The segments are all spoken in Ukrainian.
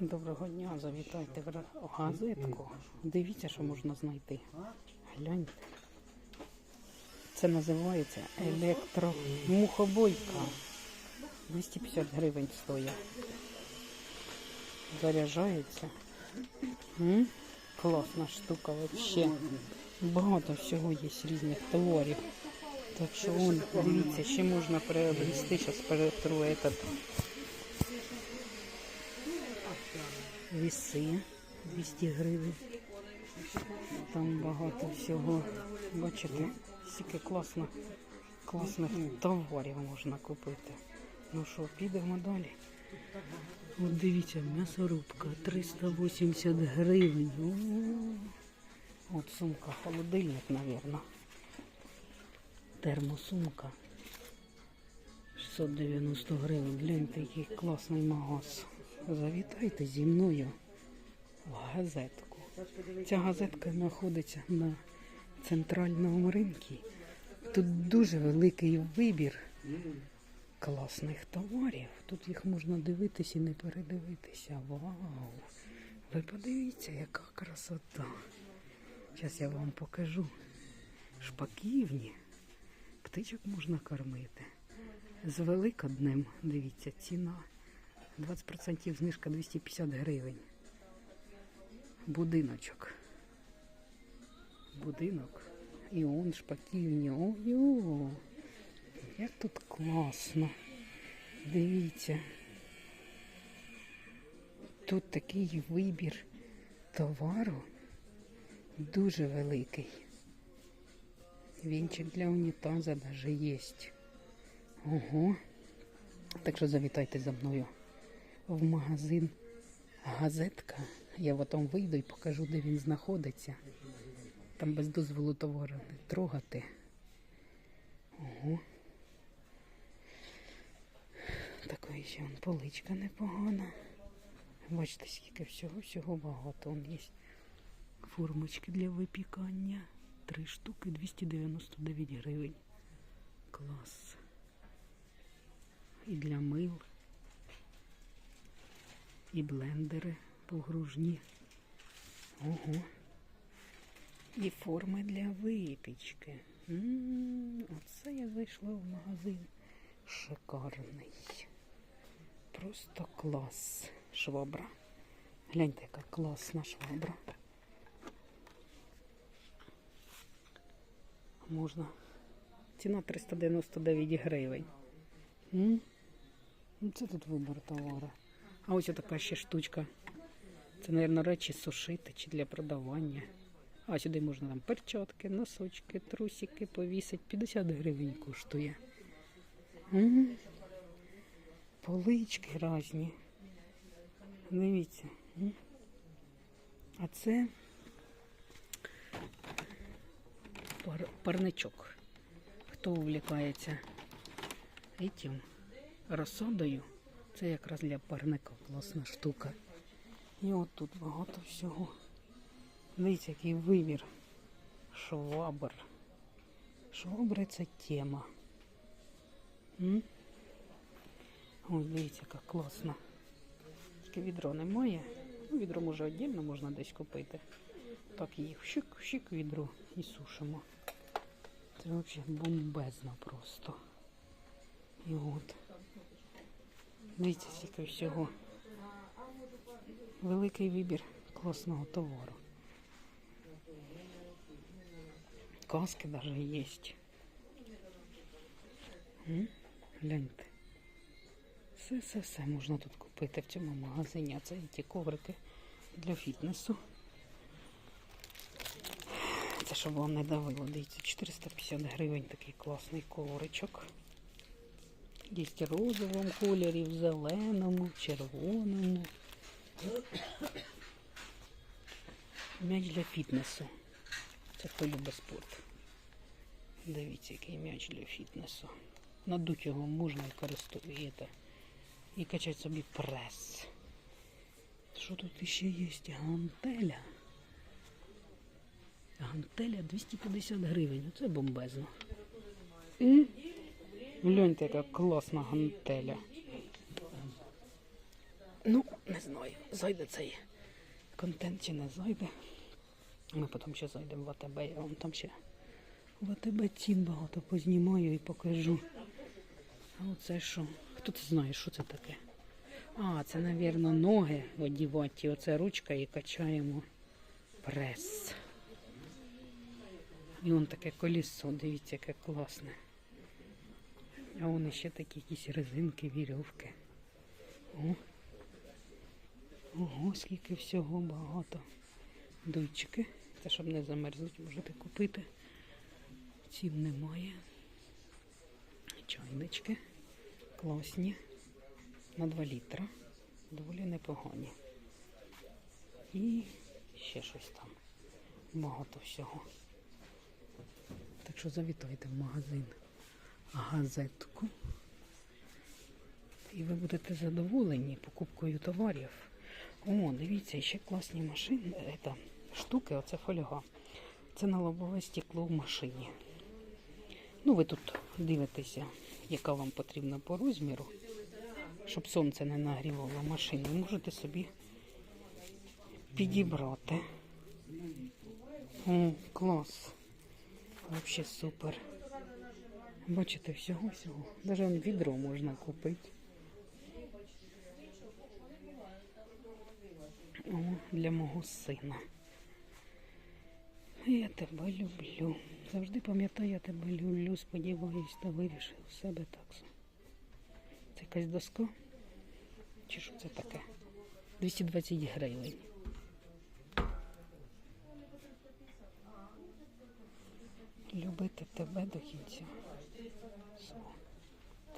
Доброго дня, завітайте в газетку. Дивіться, що можна знайти. Гляньте. Це називається електромухобойка. 250 гривень стоїть. Заряджається. Класна штука взагалі. Багато всього є різних товарів. Так що вон, дивіться, ще можна приобрести. Зараз перетру этот віси 200 гривень. Там багато всього. Бачите, скільки класно, класних товарів можна купити. Ну що, підемо далі. От дивіться, м'ясорубка 380 гривень. О, От сумка, холодильник, мабуть. Термосумка. 690 гривень. Гляньте, який класний магаз. Завітайте зі мною в газетку. Ця газетка знаходиться на центральному ринку. Тут дуже великий вибір класних товарів. Тут їх можна дивитися і не передивитися. Вау! Ви подивіться, яка красота. Зараз я вам покажу. Шпаківні. Птичок можна кормити. З Великоднем, дивіться, ціна. 20% знижка 250 гривень. Будиночок. Будинок. І он шпаківні. Ой-о! Як тут класно. Дивіться. Тут такий вибір товару дуже великий. Вінчик для унітаза даже є. Ого. Так що завітайте за мною в магазин газетка. Я потім вийду і покажу, де він знаходиться. Там без дозволу товару не трогати. Ого. Такої ще вон поличка непогана. Бачите, скільки всього, всього багато. Вон є формочки для випікання. Три штуки 299 гривень. Клас. І для мил. І блендери погружні. Ого. І форми для випічки. М, Оце я зайшла в магазин. Шикарний. Просто клас. Швабра. Гляньте, яка класна швабра. Можна. Ціна 399 гривень. М? Ну, це тут вибор товару. А ось така ще штучка. Це, мабуть, речі сушити чи для продавання. А сюди можна там перчатки, носочки, трусики повісити. 50 гривень коштує. М? Полички різні. Дивіться. М? А це пар, парничок. Хто увлікається этим розсадою, це якраз для парника класна штука. І от тут багато всього. Дивіться, який вибір. Швабр. Швабри це тема. Ось дивіться, яка класна. Тільки відро немає. Ну, відро може віддільно можна десь купити. Так їх щик-щик відро і сушимо. Це взагалі бомбезно просто. І от. Дивіться, скільки всього. Великий вибір класного товару. Каски даже є. Гляньте. Все-все-все можна тут купити в цьому магазині. А це і ті коврики для фітнесу. Це щоб вам не давило. Дивіться, 450 гривень такий класний ковричок. В розовому кольорі, в зеленому, червоному. М'яч для фітнесу. Це хто спорт. Дивіться, який м'яч для фітнесу. Надуть його можна і користуєте. І качати собі прес. Що тут ще є? Гантеля. Гантеля 250 гривень. Це бомбезно. І гляньте, яка класна гантеля. Ну, не знаю, зайде цей контент чи не зайде. Ми потім ще зайдемо в АТБ, я вам там ще в АТБ цін багато познімаю і покажу. А оце що? Хто це знає, що це таке? А, це, мабуть, ноги одіваті. Оце ручка і качаємо прес. І вон таке колесо, дивіться, яке класне. А вони ще такі якісь резинки, вірьовки. О. Ого, скільки всього багато. Дуйчики. Це щоб не замерзнуть, можете купити. Цін немає. Чайнички. Класні. На 2 літра. Доволі непогані. І ще щось там. Багато всього. Так що завітайте в магазин газетку. І ви будете задоволені покупкою товарів. О, дивіться, ще класні машини. Это, штуки, оце фольга. Це на лобове стекло в машині. Ну, ви тут дивитеся, яка вам потрібна по розміру, щоб сонце не нагрівало машину. Можете собі підібрати. О, клас. Взагалі супер. Бачите, всього-всього. Навіть вон відро можна купити. О, для мого сина. Я тебе люблю. Завжди пам'ятаю, я тебе люблю. Сподіваюсь, та вирішив у себе так. Це якась доска? Чи що це таке? 220 гривень. Любити тебе до кінця.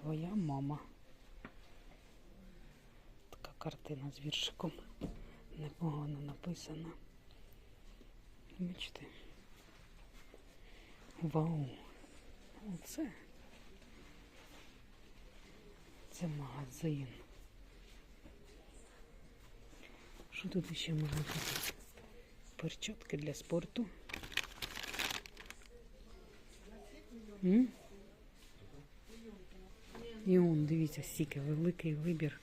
Твоя мама. Така картина з віршиком. Непогано написана. Бачите? Вау! Оце. Це магазин. Що тут ще можна купити? Перчатки для спорту. М? І он, дивіться, стільки великий вибір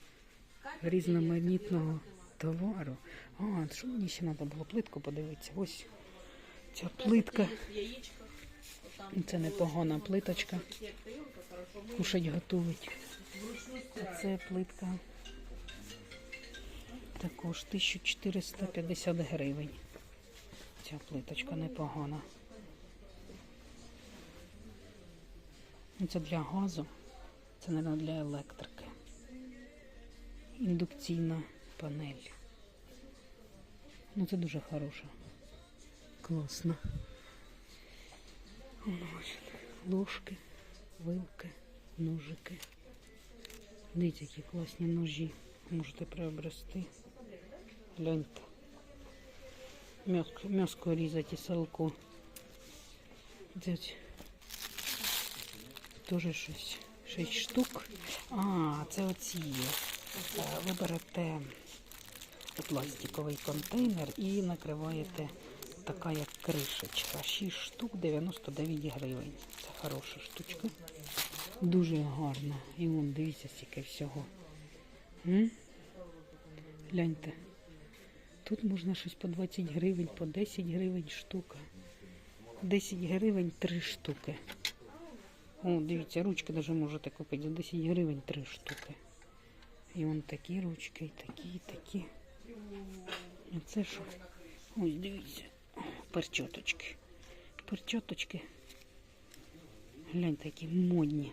різноманітного товару. А, що мені ще треба було плитку подивитися? Ось ця плитка. Це непогана плиточка. Кушать готують. Це плитка. Також 1450 гривень. Ця плиточка непогана. Це для газу, це, мабуть, для електрики. Індукційна панель. Ну, це дуже хороша. Класно. Ложки, вилки, ножики. Дивіться, які класні ножі. Можете приобрести. Гляньте. М'яско, різати і салко. Теж щось. Шість штук. А, це оці. Е, Ви берете пластиковий контейнер і накриваєте така як кришечка. 6 штук 99 гривень. Це хороша штучка. Дуже гарна. І вон, дивіться, скільки всього. М? Гляньте. Тут можна щось по 20 гривень, по 10 гривень штука. 10 гривень 3 штуки. О, дивіться, ручки навіть можете купити за 10 гривень 3 штуки. І вон такі ручки, і такі, і такі. А це що? Ось дивіться. Перчоточки. Перчоточки. Гляньте, які модні.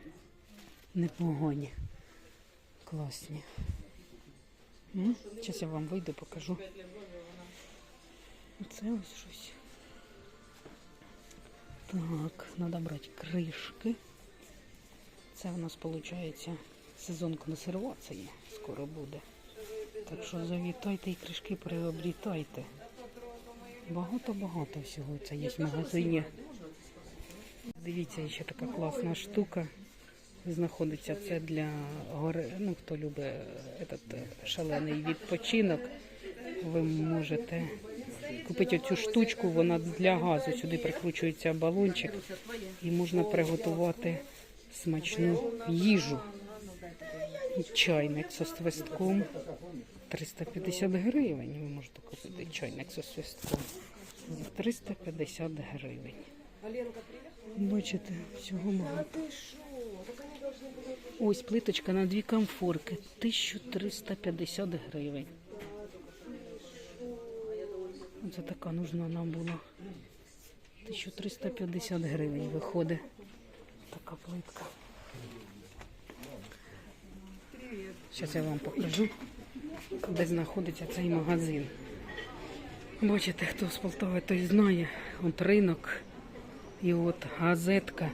Непогані. Класні. Зараз я вам вийду, покажу. Це ось щось. Так, треба брати кришки. Це у нас виходить сезон консервації скоро буде. Так що завітайте і кришки приобрітайте. Багато-багато всього це є в магазині. Дивіться, ще така класна штука. Знаходиться це для гори, ну хто любить этот е, шалений відпочинок. Ви можете купити оцю штучку, вона для газу. Сюди прикручується балончик і можна приготувати смачну їжу. Чайник зі свистком. 350 гривень. Ви можете купити чайник зі свистком. За 350 гривень. Бачите, всього багато. Ось плиточка на дві комфорки. 1350 гривень. Оце така нужна нам була. 1350 гривень виходить. Така плитка. Зараз я вам покажу, де знаходиться цей магазин. Бачите, хто з Полтави, той знає. От ринок, і от газетка.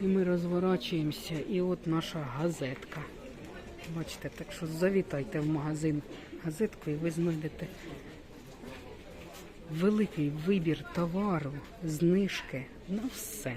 І ми розворачуємося, і от наша газетка. Бачите, так що завітайте в магазин газетку і ви знайдете великий вибір товару, знижки на все.